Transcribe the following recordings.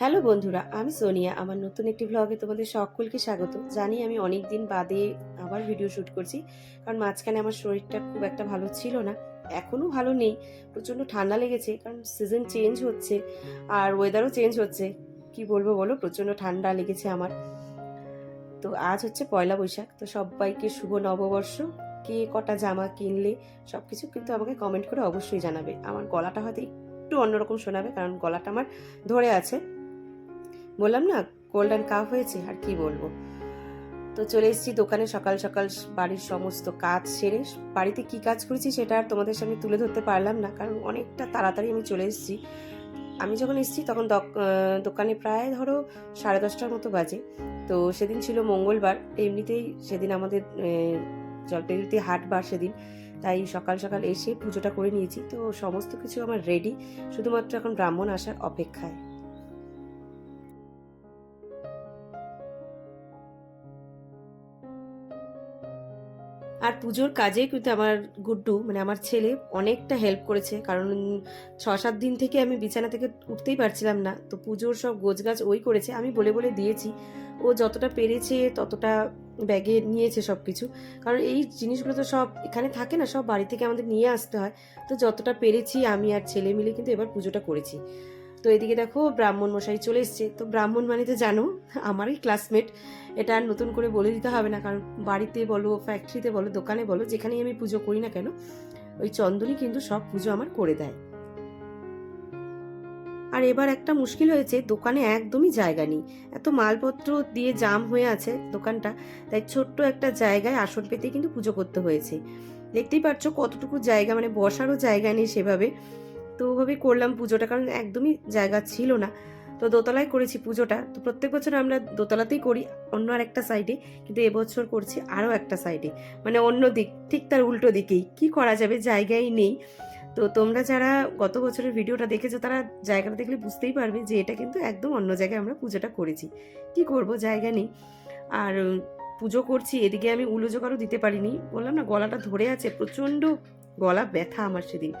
Hello বন্ধুরা, আমি সোনিয়া। আমার নতুন একটি ব্লগে তোমাদের সকলকে স্বাগত। জানি আমি অনেক দিন বাদে আবার ভিডিও শ্যুট করছি, কারণ মাঝখানে আমার শরীরটা খুব একটা ভালো ছিল না। এখনও ভালো নেই, প্রচণ্ড ঠান্ডা লেগেছে, কারণ সিজন চেঞ্জ হচ্ছে আর ওয়েদারও চেঞ্জ হচ্ছে। কি বলব বলো, প্রচণ্ড ঠান্ডা লেগেছে আমার। তো আজ হচ্ছে পয়লা বৈশাখ, তো সবাইকে শুভ নববর্ষ। কে কটা জামা কিনলে সব কিছু কিন্তু আমাকে কমেন্ট করে অবশ্যই জানাবে। আমার গলাটা হয়তো একটু অন্যরকম শোনাবে, কারণ গলাটা আমার ধরে আছে। বললাম, না গোল্ডেন কাপ হয়েছে, আর কি বলব? তো চলে এসেছি দোকানে, সকাল সকাল বাড়ির সমস্ত কাজ সেরে। বাড়িতে কি কাজ করেছি সেটা আর তোমাদের সামনে তুলে ধরতে পারলাম না, কারণ অনেকটা তাড়াতাড়ি আমি চলে এসেছি। আমি যখন এসেছি তখন দক- দোকানে প্রায় ধরো সাড়ে দশটার মতো বাজে। তো সেদিন ছিল মঙ্গলবার, এমনিতেই সেদিন আমাদের জলপাইগুড়িতে হাটবার সেদিন। তাই সকাল সকাল এসে পুজোটা করে নিয়েছি। তো সমস্ত কিছু আমার রেডি শুধুমাত্র এখন ব্রাহ্মণ আসার অপেক্ষায়। আর পুজোর কাজে কিন্তু আমার গুড্ডু মানে আমার ছেলে অনেকটা হেল্প করেছে। কারণ ছ সাত দিন থেকে আমি বিছানা থেকে উঠতেই পারছিলাম না। তো পুজোর সব গোছগাছ ওই করেছে। আমি বলে বলে দিয়েছি, ও যতটা পেরেছে, ততটা ব্যাগে নিয়েছে সব কিছু কারণ এই জিনিসগুলো তো সব এখানে থাকে না, সব বাড়ি থেকে আমাদের নিয়ে আসতে হয়। তো যতটা পেরেছি আমি আর ছেলে মিলে কিন্তু এবার পুজোটা করেছি। তো এদিকে দেখো ব্রাহ্মণ মশাই চলে এসছে। তো ব্রাহ্মণ মানে তো জানো, আমারই ক্লাসমেট এটা আর নতুন করে বলে দিতে হবে না, কারণ বাড়িতে বলো ফ্যাক্টরিতে বলো, দোকানে বলো, যেখানেই আমি পুজো করি না কেন, ওই চন্দনই কিন্তু সব পুজো আমার করে দেয়। আর এবার একটা মুশকিল হয়েছে, দোকানে একদমই জায়গা নেই। এত মালপত্র দিয়ে জাম হয়ে আছে দোকানটা, তাই ছোট্ট একটা জায়গায় আসন পেতে কিন্তু পুজো করতে হয়েছে। দেখতেই পাচ্ছ কতটুকু জায়গা মানে বসারও জায়গা নেই সেভাবে। তো ওভাবে করলাম পুজোটা, কারণ একদমই জায়গা ছিল না। তো দোতলায় করেছি পুজোটা। তো প্রত্যেক বছর আমরা দোতলাতেই করি, অন্য আর একটা সাইডে কিন্তু এবছর করছি আরও একটা সাইডে মানে অন্য দিক, ঠিক তার উল্টো দিকেই। কি করা যাবে? জায়গাই নেই। তো তোমরা যারা গত বছরের ভিডিওটা দেখেছ, তারা জায়গাটা দেখলে বুঝতেই পারবে যে এটা কিন্তু একদম অন্য জায়গায় আমরা পুজোটা করেছি। কি করব? জায়গা নেই। আর পুজো করছি, এদিকে আমি উলো জোগাড়ও দিতে পারিনি। বললাম না, গলাটা ধরে আছে। প্রচণ্ড গলা ব্যথা আমার সেদিন।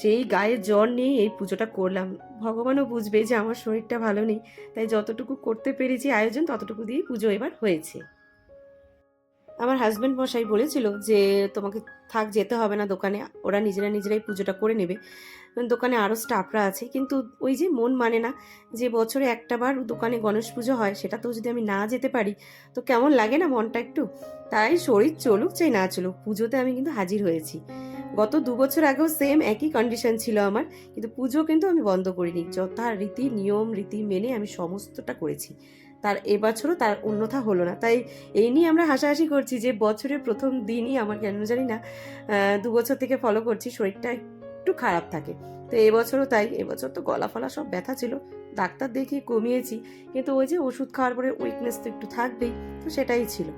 সেই গায়ে জল নিয়ে এই পুজোটা করলাম। ভগবানও বুঝবে যে আমার শরীরটা ভালো নেই, তাই যতটুকু করতে পেরেছি আয়োজন, ততটুকু দিয়েই পুজো এবার হয়েছে। আমার হাজব্যান্ড মশাই বলেছিল যে, তোমাকে থাক, যেতে হবে না দোকানে। ওরা নিজেরা নিজেরাই পুজোটা করে নেবে। দোকানে আরও স্টাফরা আছে। কিন্তু ওই যে মন মানে না, যে বছরে একটা বার দোকানে গণেশ পুজো হয় সেটা তো যদি আমি না যেতে পারি, তো কেমন লাগে না মনটা একটু? তাই শরীর চলুক চাই না চলুক, পুজোতে আমি কিন্তু হাজির হয়েছি। গত দু বছর আগেও সেম একই কন্ডিশন ছিল আমার, কিন্তু পুজো কিন্তু আমি বন্ধ করিনি। যথা রীতি, নিয়ম, রীতি মেনে আমি সমস্তটা করেছি। তার এবছরও তার অন্যথা হলো না। তাই এই নিয়ে আমরা হাসাহাসি করছি যে বছরের প্রথম দিনই আমার কেন জানি না দু বছর থেকে ফলো করছি, শরীরটা একটু খারাপ থাকে। তো এবছরও তাই এবছর তো গলা ফলা সব ব্যথা ছিল। ডাক্তার দেখিয়ে কমিয়েছি, কিন্তু ওই যে ওষুধ খাওয়ার পরে উইকনেস তো একটু থাকবেই, তো সেটাই ছিল।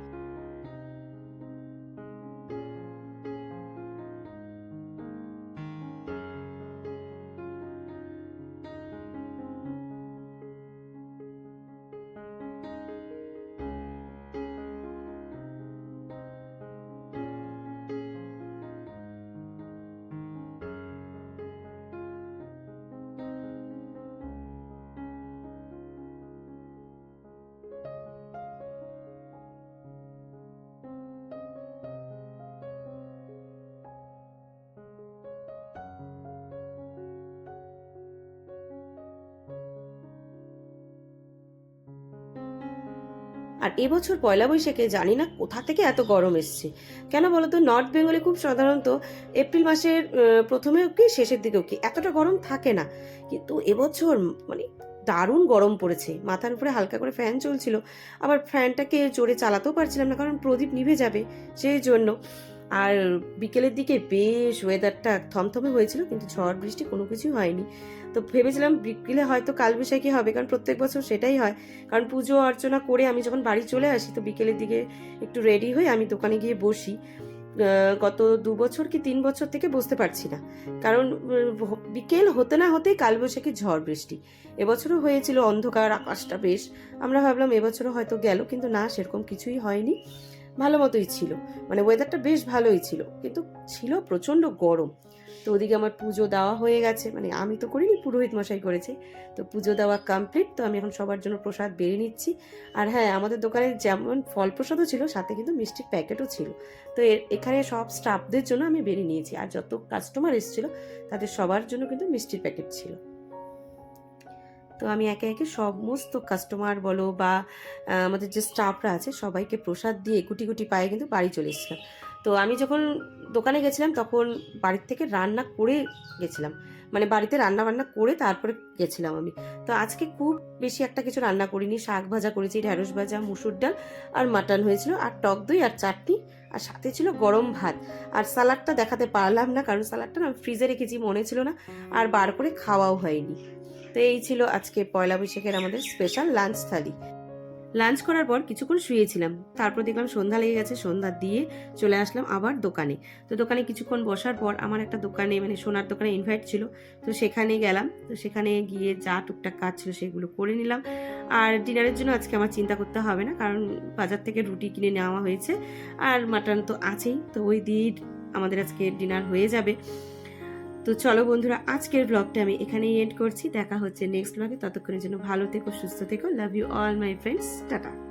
আর এবছর পয়লা বৈশাখে জানি না কোথা থেকে এত গরম এসছে। কেন বলো তো নর্থ বেঙ্গলে খুব সাধারণত এপ্রিল মাসের প্রথমে প্রথমেও কি, শেষের দিকেও কি, এতটা গরম থাকে না। কিন্তু এবছর মানে দারুণ গরম পড়েছে। মাথার উপরে হালকা করে ফ্যান চলছিল। আবার ফ্যানটাকে জোরে চালাতেও পারছিলাম না, কারণ প্রদীপ নিভে যাবে, সেই জন্য। আর বিকেলের দিকে বেশ ওয়েদারটা থমথমে হয়েছিল, কিন্তু ঝড়, বৃষ্টি কোনো কিছুই হয়নি। তো ভেবেছিলাম বিকেলে হয়তো কালবৈশাখী হবে, কারণ প্রত্যেক বছর সেটাই হয়। কারণ পুজো অর্চনা করে আমি যখন বাড়ি চলে আসি, তো বিকেলের দিকে একটু রেডি হয়ে আমি দোকানে গিয়ে বসি। গত দু বছর কি তিন বছর থেকে বসতে পারছি না। কারণ বিকেল হতে না হতেই কালবৈশাখী, ঝড়, বৃষ্টি। এবছরও হয়েছিল অন্ধকার, আকাশটা বেশ। আমরা ভাবলাম এবছরও হয়তো গেল, কিন্তু না, সেরকম কিছুই হয়নি। ভালো মতোই ছিল। মানে ওয়েদারটা বেশ ভালোই ছিল, কিন্তু ছিল প্রচণ্ড গরম। তো ওদিকে আমার পুজো দেওয়া হয়ে গেছে মানে আমি তো করিনি, পুরোহিত মশাই করেছে। তো পুজো দেওয়া কমপ্লিট তো আমি এখন সবার জন্য প্রসাদ বেড়ে নিচ্ছি। আর হ্যাঁ আমাদের দোকানে যেমন ফল প্রসাদও ছিল, সাথে কিন্তু মিষ্টির প্যাকেটও ছিল। তো এখানে সব স্টাফদের জন্য আমি বেড়ে নিয়েছি। আর যত কাস্টমার এসেছিল, তাদের সবার জন্য কিন্তু মিষ্টির প্যাকেট ছিল। তো আমি একে একে সমস্ত কাস্টমার বলো বা আমাদের যে স্টাফরা আছে সবাইকে প্রসাদ দিয়ে কুটি গুটি পায়ে কিন্তু বাড়ি চলে এসেছিলাম। তো আমি যখন দোকানে গেছিলাম তখন বাড়ির থেকে রান্না করে গেছিলাম। মানে বাড়িতে রান্না বান্না করে তারপরে গেছিলাম আমি। তো আজকে খুব বেশি একটা কিছু রান্না করিনি। শাক ভাজা করেছি ঢ্যাঁড়স ভাজা, মুসুর ডাল আর মাটন হয়েছিল আর টক দই আর চাটনি আর সাথে ছিল গরম ভাত। আর স্যালাডটা দেখাতে পারলাম না কারণ স্যালাডটা না ফ্রিজে রেখেছি, মনে ছিল না। আর বার করে খাওয়াও হয়নি। তো এই ছিল আজকে পয়লা বৈশাখের আমাদের স্পেশাল লাঞ্চ থালি। লাঞ্চ করার পর কিছুক্ষণ শুয়েছিলাম। তারপর দেখলাম সন্ধ্যা লেগে গেছে, সন্ধ্যা দিয়ে চলে আসলাম আবার দোকানে। তো দোকানে কিছুক্ষণ বসার পর আমার একটা দোকানে মানে সোনার দোকানে ইনভাইট ছিল। তো সেখানে গেলাম। তো সেখানে গিয়ে যা টুকটাক কাজ ছিল সেগুলো করে নিলাম। আর ডিনারের জন্য আজকে আমার চিন্তা করতে হবে না, কারণ বাজার থেকে রুটি কিনে নেওয়া হয়েছে। আর মাটন তো আছেই। তো ওই দিয়েই আমাদের আজকে ডিনার হয়ে যাবে। তো চলো বন্ধুরা, আজকের ব্লগটা আমি এখানেই এন্ড করছি। দেখা হচ্ছে নেক্সট ব্লগে ততক্ষণের জন্য ভালো থেকো, সুস্থ থেকো। Love you all my friends tata.